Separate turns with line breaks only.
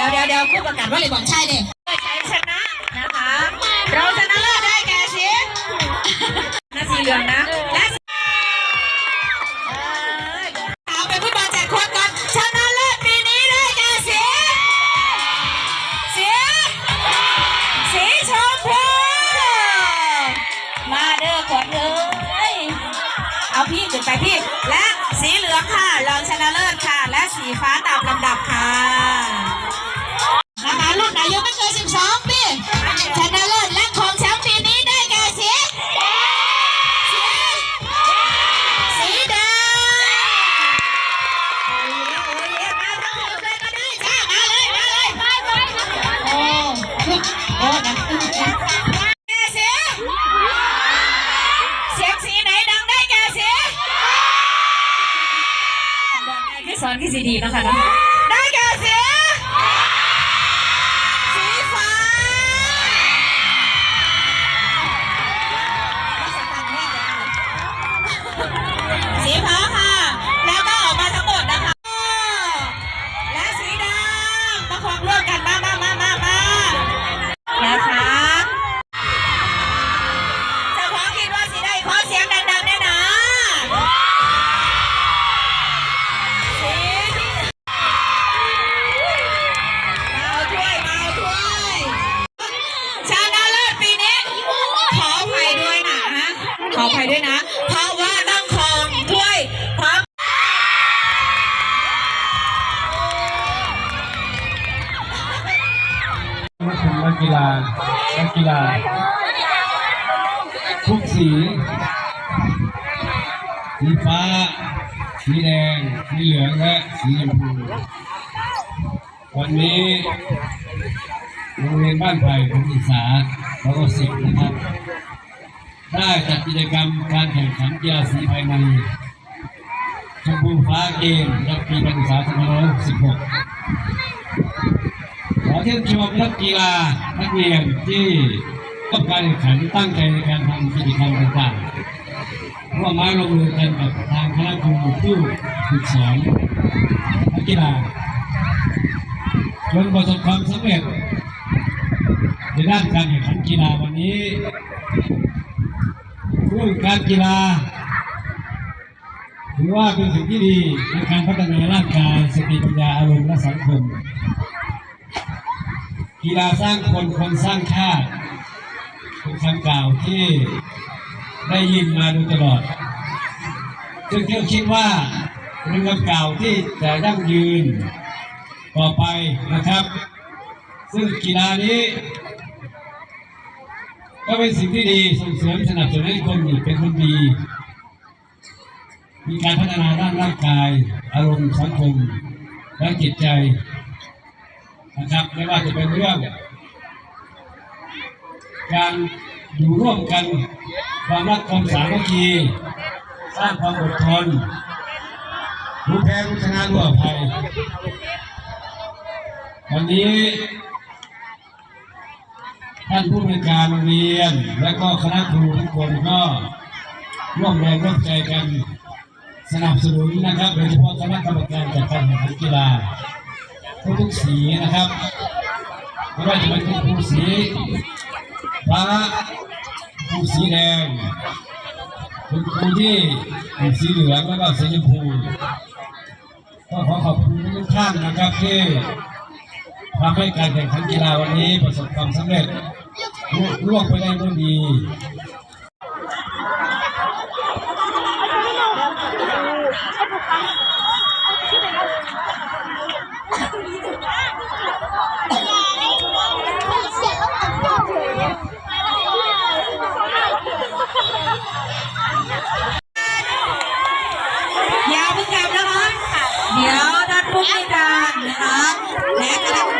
ดี๋ยวเดี๋ยวเดี๋ยวผู้ประกาศว่าเลยบอกใช่เลย
ชัยชนะนะคะ เราชนะเลิศได้แก่สีนาสีเหลืองนะและสีเอ่อ
เอาไปฟุตบอลแจกโค้ดก่อนชนะเลิศปีนี้ได้แก่สีสีสีชมพู
มาเด้อขวัญเอ้ยเอาพี่ขึ้นไปพี่และ สอนที่สีดีนะคะเนาะ ด้วยนะ เพราะว่าต้องของถ้วยพร้อม
นักแข่งนักกีฬานักกีฬาทุกสีสีฟ้า สีแดง สีเหลืองและสีชมพู วันนี้โรงเรียนบ้านไผ่ผมศึกษาแล้วก็สิบนะครับ ได้จัดกิจกรรมการแข่งขันกีฬาสีภายในชมพูฟ้าเกมรับปีการศึกษา2566ขอเชิญชมนักกีฬานักเรียนที่ต้องการแข่งขันตั้งใจในการทำกิจกรรมต่างๆร่วมไม้ลงมือกันกับทางคณะครูผู้ฝึกสอนนักกีฬาจนประสบความสำเร็จในด้านการแข่งขันกีฬาวันนี้ เรื่องการกีฬาถือว่าเป็นสิ่งที่ดีในการพัฒนาร่างกายสติปัญญาอารมณ์และสังคม กีฬาสร้างคนคนสร้างชาติเป็นคำกล่าวที่ได้ยินมาโดยตลอดจึงเที่ยวคิดว่าเป็นคำกล่าวที่จะยั่งยืนต่อไปนะครับ ซึ่งกีฬานี้ ก็เป็นสิ่งที่ดีส่งเสริมสนับสนุนให้คนเป็นคนดี มีการพัฒนาด้านร่างกาย อารมณ์สังคมและจิตใจนะครับไม่ว่าจะเป็นเรื่อง การอยู่ร่วมกันความรักความสามัคคีสร้างความอดทนรู้แพ้รู้ชนะรู้อภัยวันนี้ ท่านผู้บริการโรงเรียน และก็คณะครูทุกคนก็ร่วมแรงร่วมใจกันสนับสนุนนะครับโดยเฉพาะคณะกรรมการจัดการแข่งขันกีฬาทุกๆสีนะครับไม่ว่าจะเป็นครูสีฟ้าครูสีแดงคุณครูที่สีเหลืองแล้วก็สีชมพูก็ขอขอบคุณทุกท่านนะครับที่ ทำให้การแข่งขันกีฬาวันนี้ประสบความสำเร็จลุล่วงไปได้ด้วยดี
อย่าเพิ่งกลับนะคะ เดี๋ยวท่านผู้บริการนะคะ และคณะ